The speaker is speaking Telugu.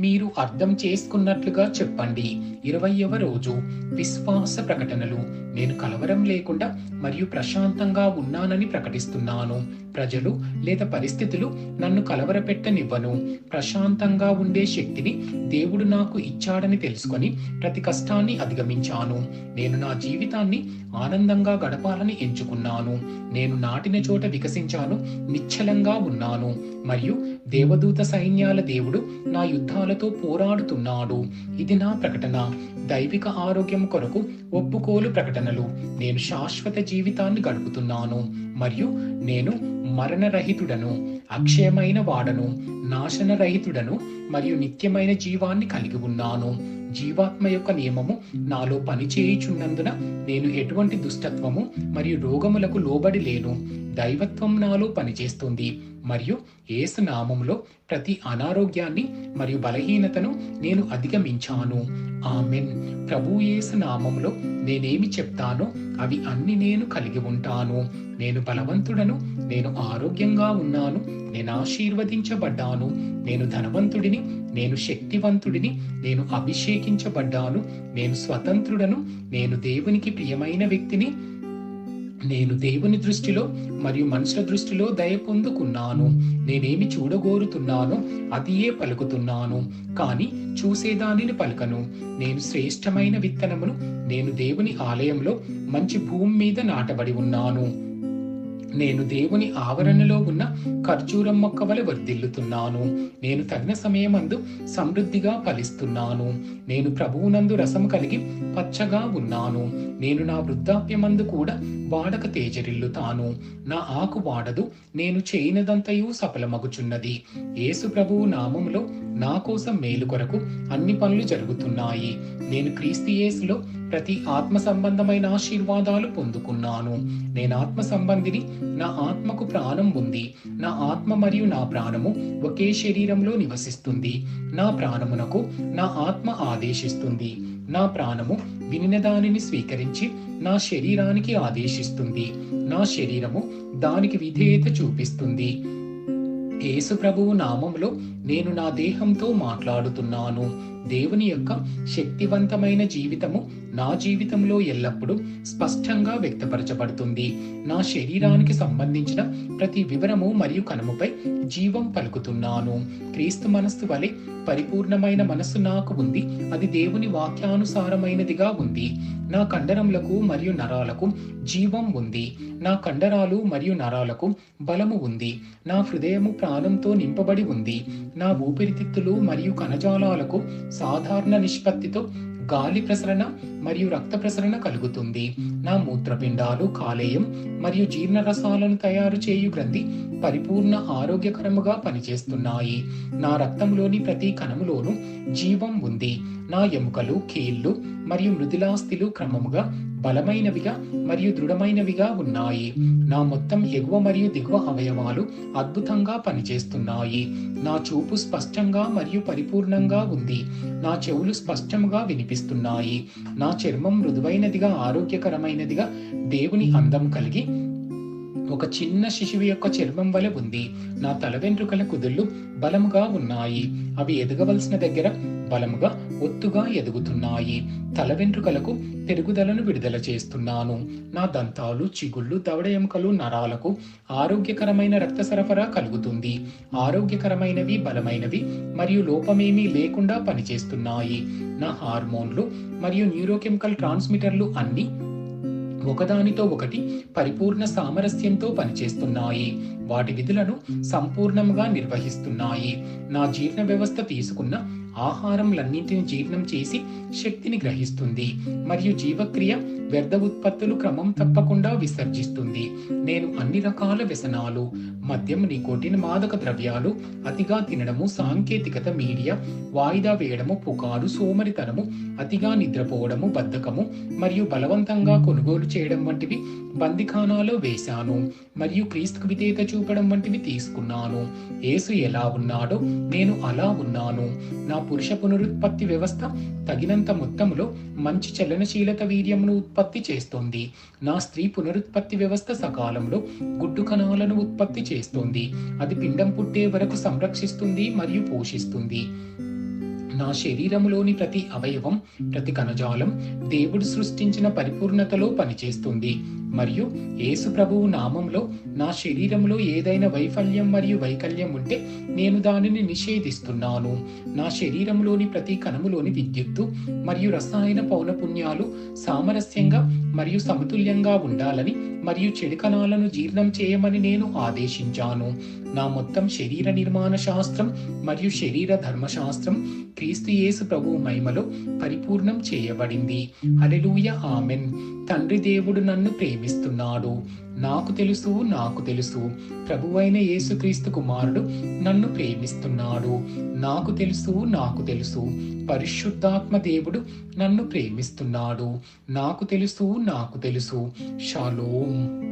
మీరు అర్థం చేసుకున్నట్లుగా చెప్పండి. ఇరవయవ రోజు విశ్వాస ప్రకటనలు. నేను కలవరం లేకుండా మరియు ప్రశాంతంగా ఉన్నానని ప్రకటిస్తున్నాను. ప్రజలు లేదా పరిస్థితులు నన్ను కలవరపెట్టనివ్వను. ప్రశాంతంగా ఉండే శక్తిని దేవుడు నాకు ఇచ్చాడని తెలుసుకొని ప్రతి కష్టాన్ని అధిగమించాను. నేను నా జీవితాన్ని ఆనందంగా గడపాలని ఎంచుకున్నాను. నేను నాటిన చోట వికసించాను నిశ్చలంగా ఉన్నాను. మరియు దేవదూత సైన్యాల దేవుడు నా యుద్ధాలతో పోరాడుతున్నాడు. ఇది నా ప్రకటన. దైవిక ఆరోగ్యం కొరకు ఒప్పుకోలు ప్రకటనలు. నేను శాశ్వత జీవితాన్ని గడుపుతున్నాను. మరియు నేను మరణరహితుడను అక్షయమైన వాడను నాశనరహితుడను మరియు నిత్యమైన జీవాన్ని కలిగి ఉన్నాను. జీవాత్మ యొక్క నియమము నాలో పనిచేయుచున్నందున నేను ఎటువంటి దుష్టత్వము మరియు రోగములకు లోబడి లేను. దైవత్వం నాలో పనిచేస్తుంది మరియు ఏసు నామములో ప్రతి అనారోగ్యాన్ని మరియు బలహీనతను నేను అధిగమించాను. ఆమెన్. ప్రభు ఏసు నామములో నేనేమి చెప్తానో అవి అన్ని నేను కలిగి ఉంటాను. నేను బలవంతుడను నేను ఆరోగ్యంగా ఉన్నాను నేను ఆశీర్వదించబడ్డాను. నేను ధనవంతుడిని నేను శక్తివంతుడిని నేను అభిషేకించబడ్డాను. నేను స్వతంత్రుడను నేను దేవునికి ప్రియమైన వ్యక్తిని నేను దేవుని దృష్టిలో మరియు మనుషుల దృష్టిలో దయ పొందుకున్నాను. నేనేమి చూడగోరుతున్నానో అదియే పలుకుతున్నాను. కానీ చూసేదానిని పలకను. నేను శ్రేష్టమైన విత్తనమును నేను దేవుని ఆలయంలో మంచి భూమి మీద నాటబడి ఉన్నాను. నేను దేవుని ఆవరణలో ఉన్న ఖర్జూరం మొక్క వలె వర్ధిల్లుతున్నాను. నేను తగిన సమయమందు సమృద్ధిగా ఫలిస్తున్నాను. నేను ప్రభువునందు రసం కలిగి పచ్చగా ఉన్నాను. నేను నా వృద్ధాప్యమందు కూడా వాడక తేజరిల్లుతాను. నా ఆకు వాడదు నేను చేయనదంతయు సఫలమగుచున్నది. యేసు ప్రభువు నామములో నా కోసం మేలు కొరకు అన్ని పనులు జరుగుతున్నాయి. నేను క్రీస్తు యేసులో ప్రతి ఆత్మ సంబంధమైన ఆశీర్వాదాలు పొందుకున్నాను. నేను ఆత్మ సంబంధిని నా ఆత్మకు ప్రాణం ఉంది. నా ఆత్మ మరియు నా ప్రాణము ఒకే శరీరంలో నివసిస్తుంది. నా ప్రాణమునకు నా ఆత్మ ఆదేశిస్తుంది. నా ప్రాణము వినిన దానిని స్వీకరించి నా శరీరానికి ఆదేశిస్తుంది. నా శరీరము దానికి విధేయత చూపిస్తుంది. యేసు ప్రభువు నామంలో నేను నా దేహంతో మాట్లాడుతున్నాను. దేవుని యొక్క శక్తివంతమైన జీవితము నా జీవితంలో ఎల్లప్పుడూ స్పష్టంగా వ్యక్తపరచబడుతుంది. నా శరీరానికి సంబంధించిన ప్రతి వివరము మరియు కనుమపై జీవం పలుకుతున్నాను. క్రీస్తు మనస్సు వలె పరిపూర్ణమైన మనస్సు నాకు ఉంది. అది దేవుని వాక్యానుసారమైనదిగా ఉంది. నా కండరములకు మరియు నరాలకు జీవం ఉంది. నా కండరాలు మరియు నరాలకు బలము ఉంది. నా హృదయము ప్రాణంతో నింపబడి ఉంది. నా ఊపిరితిత్తులు మరియు కణజాలాలకు సాధారణ నిష్పత్తితో గాలి ప్రసరణ మరియు రక్త ప్రసరణ కలుగుతుంది. నా మూత్రపిండాలు కాలేయం మరియు జీర్ణరసాలను తయారు చేయు గ్రంథి పరిపూర్ణ ఆరోగ్యకరముగా పనిచేస్తున్నాయి. నా రక్తంలోని ప్రతి కణములోనూ జీవం ఉంది. నా ఎముకలు కీళ్ళు మరియు మృదులాస్థిలు క్రమముగా బలమైనవిగా మరియు దృఢమైనవిగా ఉన్నాయి. నా మొత్తం ఎగువ మరియు దిగువ అవయవాలు అద్భుతంగా పనిచేస్తున్నాయి. నా చూపు స్పష్టంగా మరియు పరిపూర్ణంగా ఉంది. నా చెవులు స్పష్టంగా వినిపిస్తున్నాయి. నా చర్మం మృదువైనదిగా ఆరోగ్యకరమైనదిగా దేవుని అందం కలిగి ఒక చిన్న శిశువు యొక్క చర్మం వలె ఉంది. నా తల వెంట్రుకల కుదుళ్ళు బలముగా ఉన్నాయి. అవి ఎదగవలసిన దగ్గర బలముగా ఒత్తుగా ఎదుగుతున్నాయి. తల వెంట్రుకలకు పెరుగుదలను విడుదల చేస్తున్నాను. నా దంతాలు చిగుళ్ళు దవడ ఎముకలు నరాలకు ఆరోగ్యకరమైన రక్త సరఫరా కలుగుతుంది. ఆరోగ్యకరమైనవి బలమైనవి మరియు లోపమేమీ లేకుండా పనిచేస్తున్నాయి. నా హార్మోన్లు మరియు న్యూరోకెమికల్ ట్రాన్స్మిటర్లు అన్నీ ఒకదానితో ఒకటి పరిపూర్ణ సామరస్యంతో పనిచేస్తున్నాయి. వాటి విధులను సంపూర్ణంగా నిర్వహిస్తున్నాయి. నా జీర్ణ వ్యవస్థ తీసుకున్న ఆహారంలన్నింటిని జీర్ణం చేసి శక్తిని గ్రహిస్తుంది. మరియు జీవక్రియ వ్యర్థ ఉత్పత్తులు క్రమం తప్పకుండా విసర్జిస్తుంది. నేను అన్ని రకాల వ్యసనాలు మద్యం నికోటిన్ మాదక ద్రవ్యాలు అతిగా తినడము సాంకేతికత మీడియా వాయిదా వేయడము పుకారు సోమరితనము అతిగా నిద్రపోవడము బద్ధకము మరియు బలవంతంగా కొనుగోలు చేయడం వంటివి బందిఖానాలో వేశాను. మరియు క్రీస్తుకు విధేయత చూపడం వంటివి తీసుకున్నాను. యేసు ఎలా ఉన్నాడో నేను అలా ఉన్నాను. నా పురుష పునరుత్పత్తి వ్యవస్థ తగినంత మొత్తంలో మంచి చలనశీలత వీర్యమును ఉత్పత్తి చేస్తోంది. నా స్త్రీ పునరుత్పత్తి వ్యవస్థ సకాలంలో గుడ్డు కణాలను ఉత్పత్తి చేస్తోంది. అది పిండం పుట్టే వరకు సంరక్షిస్తుంది మరియు పోషిస్తుంది. నా శరీరంలోని ప్రతి అవయవం ప్రతి కణజాలం దేవుడు సృష్టించిన పరిపూర్ణతలో పనిచేస్తుంది. మరియు యేసు ప్రభువు నామంలో నా శరీరంలో ఏదైనా వైఫల్యం మరియు వైకల్యం ఉంటే నేను దానిని నిషేధిస్తున్నాను. నా శరీరంలోని ప్రతి కణములోని విద్యుత్తు మరియు రసాయన పౌనపుణ్యాలు సామరస్యంగా మరియు సమతుల్యంగా ఉండాలని మరియు చెడు కణాలను జీర్ణం చేయమని నేను ఆదేశించాను. నా మొత్తం శరీర నిర్మాణ శాస్త్రం మరియు శరీర ధర్మశాస్త్రం క్రీస్తు యేసు ప్రభువు మహిమలో పరిపూర్ణం చేయబడింది. హల్లెలూయ. ఆమెన్. తండ్రి దేవుడు నన్ను ప్రేమిస్తున్నాడు నాకు తెలుసు నాకు తెలుసు. ప్రభువైన యేసుక్రీస్తు కుమారుడు నన్ను ప్రేమిస్తున్నాడు. నాకు తెలుసు నాకు తెలుసు. పరిశుద్ధాత్మ దేవుడు నన్ను ప్రేమిస్తున్నాడు. నాకు తెలుసు నాకు తెలుసు. షాలోం.